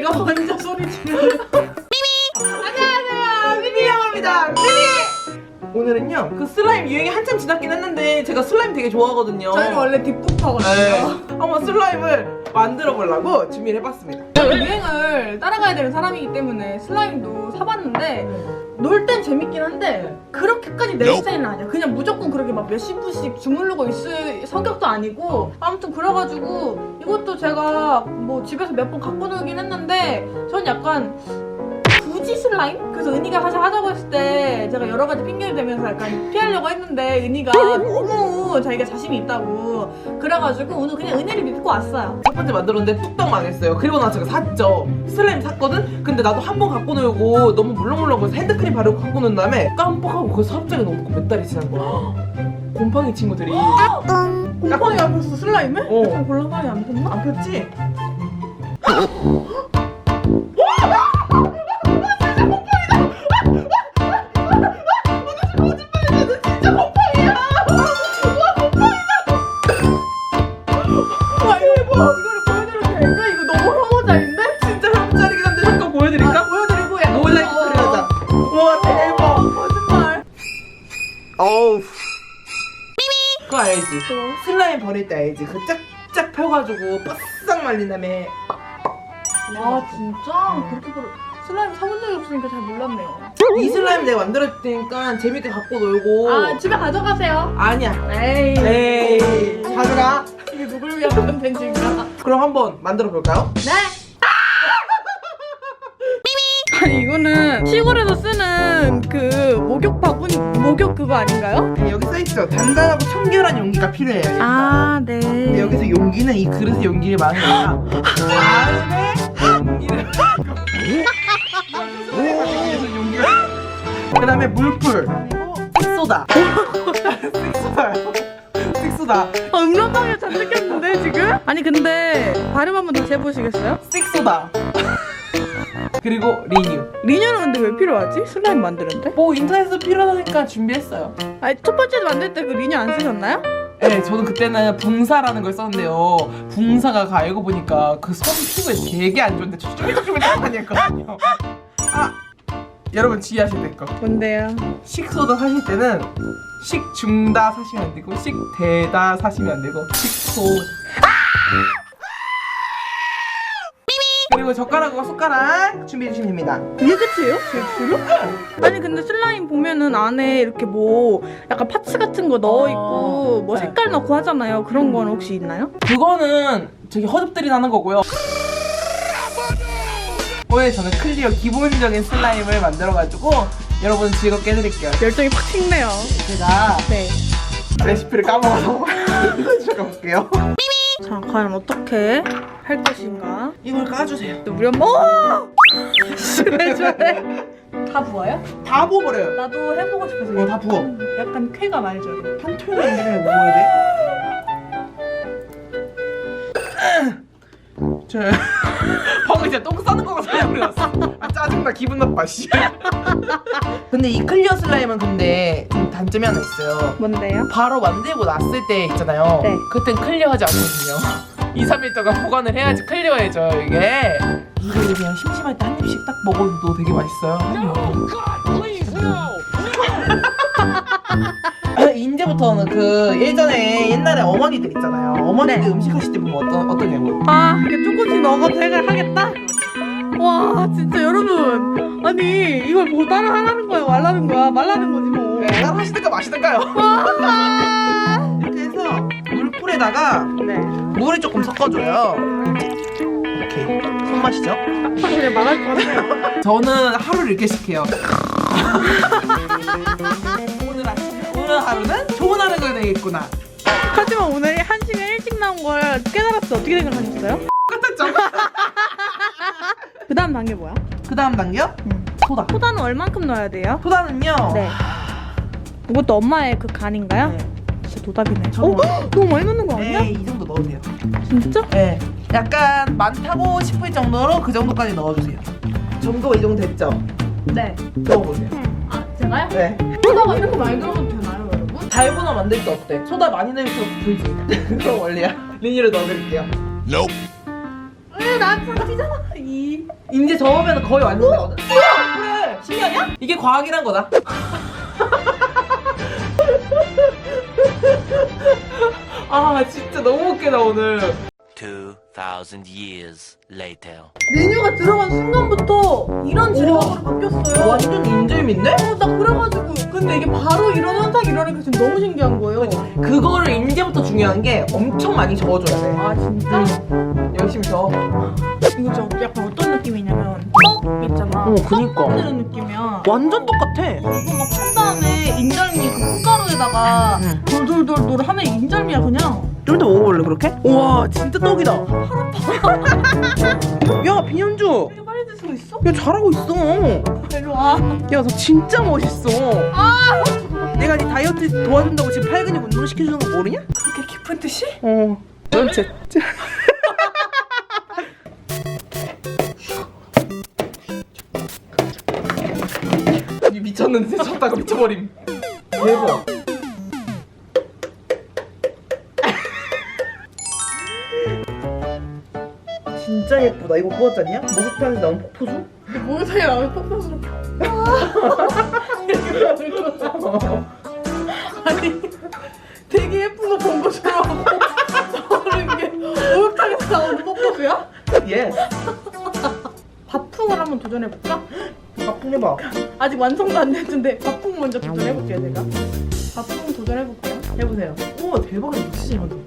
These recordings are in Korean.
내가 먼저 소리 지르. 안녕하세요, 미미영입니다. 미미. 오늘은요 그 슬라임 유행이 한참 지났긴 했는데 제가 슬라임 되게 좋아하거든요. 저희는 원래 뒷부터거든요. 네. 한번 슬라임을 만들어 보려고 준비를 해봤습니다. 유행을 따라가야 되는 사람이기 때문에 슬라임도 사봤는데 놀 땐 재밌긴 한데 그렇게까지 내 스타일은 아니야. 그냥 무조건 그렇게 막 몇십 분씩 주물르고 있을 성격도 아니고 아무튼 그래가지고 이것도 제가 뭐 집에서 몇 번 갖고 놀긴 했는데 전 약간 굳이 슬라임? 그래서 은희가 사실 하자고 했을 때 제가 여러 가지 핑계를 대면서 약간 피하려고 했는데 은희가 너무 자기가 자신이 있다고 그래가지고 오늘 그냥 은희를 믿고 왔어요. 첫 번째 만들었는데 뚝딱 망했어요. 그리고 나서 제가 샀죠. 슬라임 샀거든? 근데 나도 한 번 갖고 놀고 너무 물렁물렁해서 핸드크림 바르고 갖고 논 다음에 깜빡하고 거기서 갑자기 너무 몇 달이 지난 거야. 곰팡이 친구들이 곰팡이 안 폈어 슬라임을? 어. 약간 곰팡이 안 폈나? 안 폈지? 때 알지? 그 짝짝 펴가지고 바싹 말린 다음에 와 진짜? 그렇게 보러 슬라임 사본 적이 없으니까 잘 몰랐네요. 이 슬라임 내가 만들었을 테니까 재밌게 갖고 놀고. 아 집에 가져가세요. 아니야. 에이. 에이. 가져가. 이게 누굴 위한 컨텐츠인가? 그럼 한번 만들어 볼까요? 네. 아니 이거는 시골에서 쓰는 그 목욕 바구니 목욕 그거 아닌가요? 네, 여기 써있죠 단단하고 청결한 용기가 필요해요 여기서. 아 네. 근데 여기서 용기는 이 그릇에 용기를 많이 넣어야 다음에 용기를 그 다음에 물풀 그리고 식소다 식소다요 식소다 아, 음란방에 잔뜩 했는데 지금? 아니 근데 발음 한번 다시 해보시겠어요? 식소다 그리고 리뉴 리뉴는 근데 왜 필요하지? 슬라임 만드는데? 뭐 인터넷에서 필요하니까 준비했어요 아니 첫 번째 만들 때 그 리뉴 안 쓰셨나요? 네, 저는 그때는 붕사라는 걸 썼는데요. 붕사가 가 알고 보니까 그 손 피부에 되게 안 좋은데 쪼글쪼글쪼글 많이 했거든요. 아, 여러분 주의하셔야 될 거. 뭔데요? 식소다 사실 때는 식중다 사시면 안 되고 식대다 사시면 안 되고 식소. 그리고 젓가락과 숟가락 준비해 주시면 됩니다. 이게 끝이에요? 제주로? 아니 근데 슬라임 보면은 안에 이렇게 뭐 약간 파츠 같은 거 넣어 있고 뭐 네. 색깔 넣고 하잖아요. 그런 건 혹시 있나요? 그거는 저기 허접들이 나는 거고요. 오늘 저는 클리어 기본적인 슬라임을 만들어가지고 여러분 즐겁게 해드릴게요. 열정이 팍 튀네요. 제가 네. 레시피를 까먹어서 잠깐 볼게요. 자 과연 어떻게 할 것인가? 이걸 까주세요. 또 우리 엄마 오! 왜 저래? 다 부어요? 다 부어버려요. 나도 해보고 싶어서 이거 다 부어. 약간 쾌감 알죠? 한 통을 먹어야 돼. 저 방금 진짜 똥 싸는 거 소리 났어. 아 짜증나 기분 나빠 씨. 근데 이 클리어 슬라임은 근데 좀 단점이 하나 있어요. 뭔데요? 바로 만들고 났을 때 있잖아요. 네. 그땐 클리어하지 않거든요. 2, 3일 동안 보관을 해야지 클리어해져 이게. 이거 그냥 심심할 때 한 입씩 딱 먹어도 되게 맛있어요. 아, 이제부터는 그 예전에 옛날에 어머니들 있잖아요. 어머니들 네. 음식 하실 때 보면 어떤 어떠냐고. 아 이게 조금씩 넣어가도 생각 하겠다? 와 진짜 여러분 아니 이걸 뭐 따라 하라는 거야 말라는 거야 말라는 거지 뭐 따로 하시든가 마시든가요. 와. 이렇게 해서 물풀에다가 네 물을 조금 섞어줘요. 이렇게 손맛이죠? 그냥 말할 거 같아요 저는 하루를 이렇게씩 해요. 오늘 오늘 하루는 좋은 하루가 되겠구나. 하지만 오늘이 한 시간 일찍 나온 걸 깨달았을 때 어떻게 생각하셨어요? 끝났죠? 그 다음 단계 뭐야? 그 다음 단계요? 음. 소다. 소다는 얼만큼 넣어야 돼요? 소다는요. 네 이것도 엄마의 그 간인가요? 네. 진짜 도답이네 저는 어? 너무 많이 넣는 거 아니야? 네, 이 정도 넣으세요. 진짜? 네. 약간 많다고 싶을 정도로 그 정도까지 넣어주세요. 정도가 이 정도 됐죠? 네 넣어보세요. 아 제가요? 네. 소다가 이렇게 많이 들어가도 되나요? 달고나 만들 때 어때? 소다 많이 넣을수록 불지. 그거 원리야. 리니를 넣어드릴게요. Nope. 으, 나한테 사기잖아. 이. 이제 저으면 거의 완성되거든. 그래. 신기하냐? 이게 과학이란 거다. 아 진짜 너무 웃기다 오늘. 2,000 years later. 메뉴가 들어간 순간부터 이런 질감으로 바뀌었어요. 완전 인절미인데? 어, 나 그래가지고 근데 이게 바로 이런 현상이 일어나니까 지금 너무 신기한 거예요. 그거를 이제부터 중요한 게 엄청 많이 저어줘야 돼. 아 진짜? 열심히 저어. 이거 저 약간 어떤 느낌이냐면 떡 있잖아. 어, 그니까. 떡 만드는 느낌이야. 완전 똑같아. 이거 막한 다음에 인절미 그 콩가루에다가 응. 돌돌돌돌 하면 인절미야 그냥. 좀더 먹어볼래 그렇게? 우와 진짜 떡이다. 야 비현주. 빨리 있어? 야 잘하고 있어. 이리 와. 야너 진짜 멋있어. 내가 네 다이어트 도와준다고 지금 팔 근육 운동 시켜주는 거 모르냐? 그렇게 깊은 뜻이? 어. 이 미쳤는데 쳤다가 미쳐버림. 대박. 진짜 예쁘다. 이거 구웠지 않냐? 목욕탕에서 나온 폭포수? 목욕탕에 나오면 폭포스럽게. 아니 되게 예쁜 거 본 것처럼 나오는 게 목욕탕에서 나오는 폭포수야? 예. 밥풍을 한번 도전해볼까? 바풍 해봐. 아직 완성도 안 됐는데 밥풍 먼저 도전해볼게요 제가 밥풍 도전해볼게요 해보세요. 우와 대박이다. 진짜 잘 만들었다.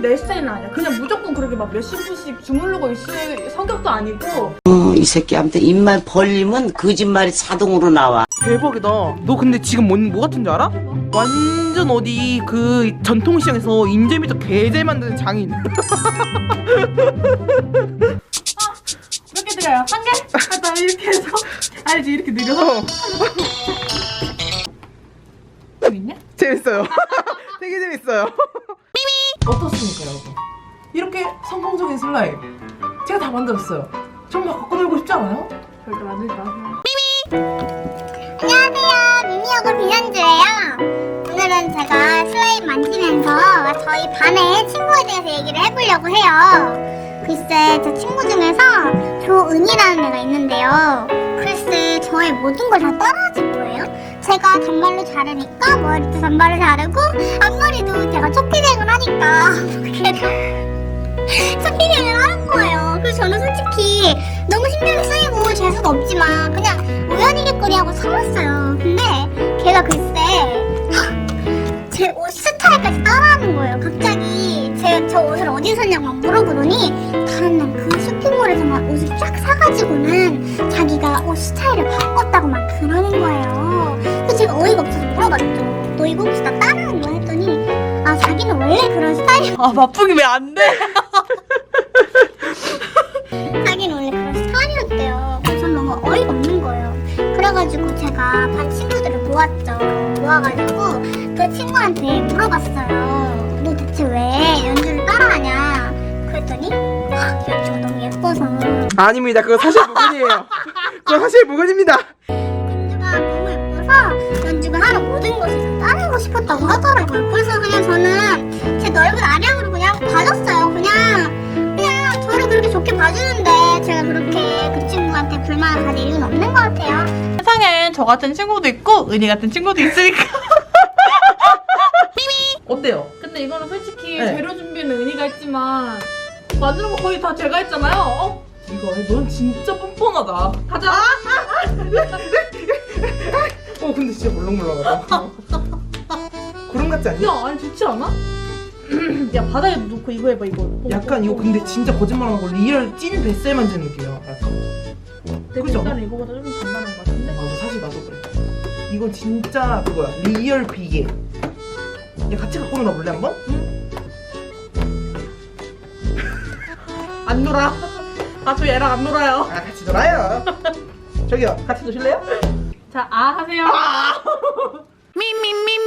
내 스타일은 아니야 그냥 무조건 그렇게 막 몇십 분씩 주물르고 있을 성격도 아니고 어, 이 새끼한테 입만 벌리면 거짓말이 자동으로 나와. 대박이다. 너 근데 지금 뭐, 뭐 같은 줄 알아? 완전 어디 그 전통시장에서 인절미도 개잘 만드는 장인. 몇 개 드려요? 한 개? 아, 나 이렇게 해서 알지 이렇게 늘려서 재밌냐? 재밌어요. 되게 재밌어요. 어떻습니까, 여러분? 이렇게 성공적인 슬라임 제가 다 만들었어요. 정말 갖고 놀고 싶지 않아요? 절대 만들지 마세요 안녕하세요. 미미여고 비현주예요. 오늘은 제가 슬라임 만지면서 저희 반의 친구에 대해서 얘기를 해보려고 해요. 글쎄, 제 친구 중에서 조은이라는 애가 있는데요. 글쎄, 저의 모든 걸 다 따라하실 거예요. 제가 단발로 자르니까 머리도 단발로 자르고 앞머리도 제가 초피생을 하니까 초피생을 하는 거예요. 그래서 저는 솔직히 너무 신경이 쓰이고 재수도 없지만 그냥 우연이겠거리 하고 참았어요. 근데 걔가 글쎄 제 옷 스타일까지 따라하는 거예요. 갑자기 제 저 옷을 어디서 샀냐고 막 물어보더니 다음날 그 쇼핑몰에서 막 옷을 쫙 사가지고는 자기가 옷 스타일을 바꿨다고 막 그러는 거예요. 나 따라하는 거야? 했더니 아 자기는 원래 그런 스타일 아 밥풍이 왜 안 돼? 자기는 원래 그런 스타일이었대요. 그래서 전 너무 어이가 없는 거예요. 그래가지고 제가 반 친구들을 모았죠. 모아가지고 그 친구한테 물어봤어요. 너 대체 왜 연주를 따라하냐? 그랬더니 아, 연주가 너무 예뻐서 아닙니다. 그거 사실 무근이에요. 그거 사실 무근입니다. 연주가 너무 예뻐서 연주가 하는 모든 것을 다 따르고 싶었다고 하더라고요. 그래서 그냥 저는 제 넓은 아량으로 그냥 봐줬어요. 그냥 그냥 저를 그렇게 좋게 봐주는데 제가 그렇게 그 친구한테 불만을 가질 이유는 없는 것 같아요. 세상엔 저 같은 친구도 있고 은희 같은 친구도 있으니까 어때요? 근데 이거는 솔직히 네. 재료 준비는 은희가 했지만 만드는 거 거의 다 제가 했잖아요 어? 이거 넌 진짜 뻔뻔하다. 가자 어 근데 진짜 물렁물렁하다. 구름 같지 않니? 야 아니 좋지 않아? 야 바닥에 놓고 이거 해봐 이거 약간 이거 근데 진짜 거짓말 하고 리얼 찐 뱃살 만지는 느낌이야. 약간. 내 그죠? 뱃살은 이거보다 좀 단단한 것 같은데 맞아 사실 나도 그래. 이건 진짜 그거야 리얼 비계. 얘 같이 갖고 놀아 볼래 한번? 안 놀아 아 저 얘랑 안 놀아요 아 같이 놀아요. 저기요 같이 노실래요? 자 아 하세요 아! 미미미